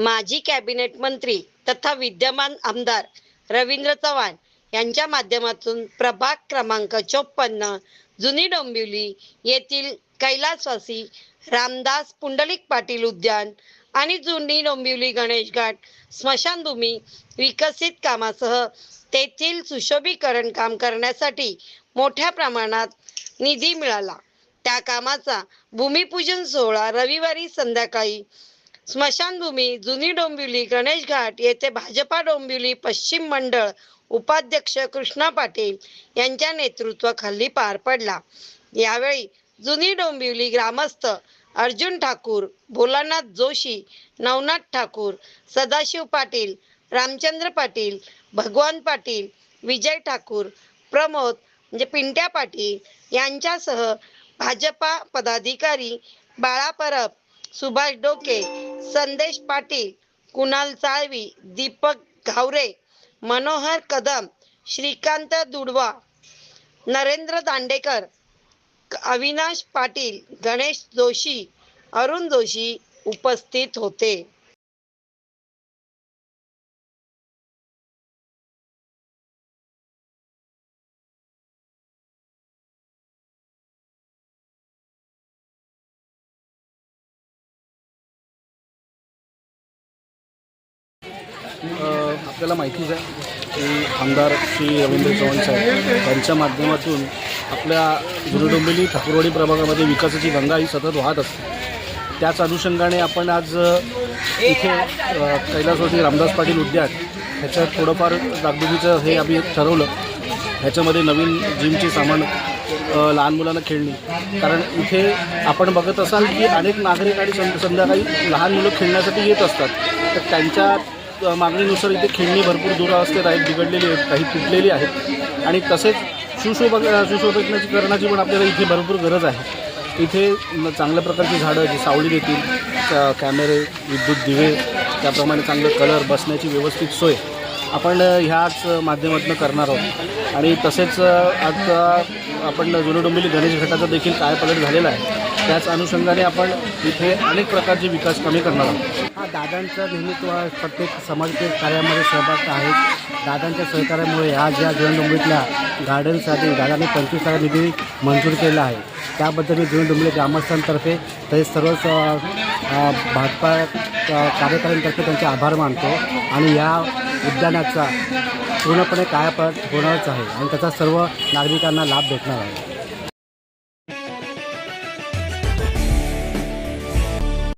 माजी कॅबिनेट मंत्री तथा विद्यमान आमदार रवींद्र चव्हाण यांच्या माध्यमातून प्रभाग क्रमांक चोपन्न जुनी डोंबिवली येथील कैलासवासी रामदास पुंडलिक पाटील उद्यान आणि जुनी डोंबिवली गणेश घाट स्मशानभूमी विकसित कामासह तेथील सुशोभीकरण काम करण्यासाठी मोठ्या प्रमाणात निधी मिळाला. त्या कामाचा भूमिपूजन सोहळा रविवारी संध्याकाळी स्मशानभूमी जुनी डोंबिवली गणेश घाट येथे भाजपा डोंबिवली पश्चिम मंडळ उपाध्यक्ष कृष्णा पाटील यांच्या नेतृत्वाखाली पार पडला. यावेळी जुनी डोंबिवली ग्रामस्थ अर्जुन ठाकूर भोलानाथ जोशी नवनाथ ठाकूर सदाशिव पाटील रामचंद्र पाटील भगवान पाटील विजय ठाकूर प्रमोद म्हणजे पिंट्या पाटील यांच्यासह भाजपा पदाधिकारी बाळा परब सुभाष डोके संदेश पाटील कुणाल चाळवी दीपक घावरे मनोहर कदम श्रीकांत दुडवा नरेंद्र दांडेकर अविनाश पाटील गणेश जोशी अरुण जोशी उपस्थित होते. आपल्याला माहितीच आहे की आमदार श्री रवींद्र चव्हाण साहेब यांच्या माध्यमातून आपल्या जुनडोंबिवली ठाकूरवाडी प्रभागामध्ये विकासाची गंगा ही सतत वाहत असते. त्याच अनुषंगाने आपण आज इथे अ, कैलासवासी रामदास पाटील उद्यान ह्याच्यात थोडंफार जागदुगीचं हे आम्ही ठरवलं. ह्याच्यामध्ये नवीन जिमचे सामान लहान मुलांना खेळणी. कारण इथे आपण बघत असाल की अनेक नागरिक आणि संध्याकाळी लहान मुलं खेळण्यासाठी येत असतात. तर त्यांच्या मागणीनुसार इथे खेळणी भरपूर दुरावस्थेत आहेत बिघडलेली आहेत काही तुटलेली आहेत. आणि तसेच सुशोभ सुशोभीकरणाची पण आपल्याला इथे भरपूर गरज आहे. इथे चांगल्या प्रकारची झाडं जी सावली देतील कॅमेरे विद्युत दिवे त्याप्रमाणे चांगलं कलर बसण्याची व्यवस्थित सोय आपण ह्याच माध्यमातून करणार आहोत. आणि तसेच आता आपण जुने डोंबिवली गणेश घाटाचा देखील कायपालट झालेला आहे. त्याच अनुषंगाने आपण इथे अनेक प्रकारचे विकास कामे करणार आहोत. हा दादांचा नेहमीच प्रत्येक समाजकीय कार्यामध्ये सहभाग आहे दादांच्या सहकार्यामुळे ह्या ज्या जीवनडोंबरीतल्या गार्डनसाठी दादांनी पंचवीस हजार निधी मंजूर केला आहे. त्याबद्दल मी जीवनडोंबरी ग्रामस्थांतर्फे तसेच सर्वच भाजपा कार्यकर्त्यांतर्फे त्यांचे आभार मानतो आणि या उद्यानाचा पूर्णपणे कायापालट होणारच आहे आणि त्याचा सर्व नागरिकांना लाभ भेटणार आहे.